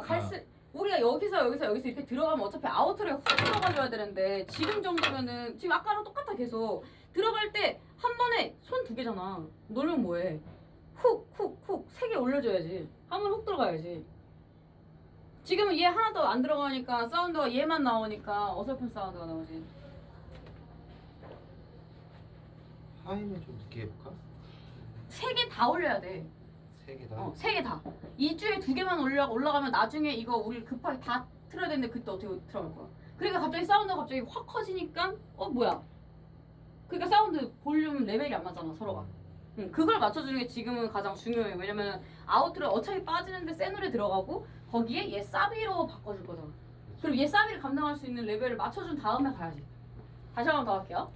갈수 아. 우리가 여기서 여기서 여기서 이렇게 들어가면 어차피 아우터를 훅 들어가줘야 되는데 지금 정도면은 지금 아까랑 똑같아 계속. 들어갈 때 한 번에 손 두 개잖아. 놀면 뭐해? 훅 훅 훅 세 개 올려줘야지. 한번훅 들어가야지. 지금은 얘 하나도 안 들어가니까 사운드가 얘만 나오니까 어설픈 사운드가 나오지. 하이는 좀 늦게 해볼까? 세 개 다 올려야 돼. 세 개 다. 어, 세 개 다. 이 주에 두 개만 올라 올라가면 나중에 이거 우리 급하게 다 틀어야 되는데 그때 어떻게 들어갈 거야? 그러니까 갑자기 사운드가 갑자기 확 커지니까 어 뭐야? 그러니까 사운드 볼륨 레벨이 안 맞잖아 서로가. 응, 그걸 맞춰주는 게 지금은 가장 중요해. 왜냐면 아우트를 어차피 빠지는데 센 노래 들어가고 거기에 얘 사비로 바꿔줄 거잖아. 그럼 얘 사비를 감당할 수 있는 레벨을 맞춰준 다음에 가야지. 다시 한 번 더 할게요.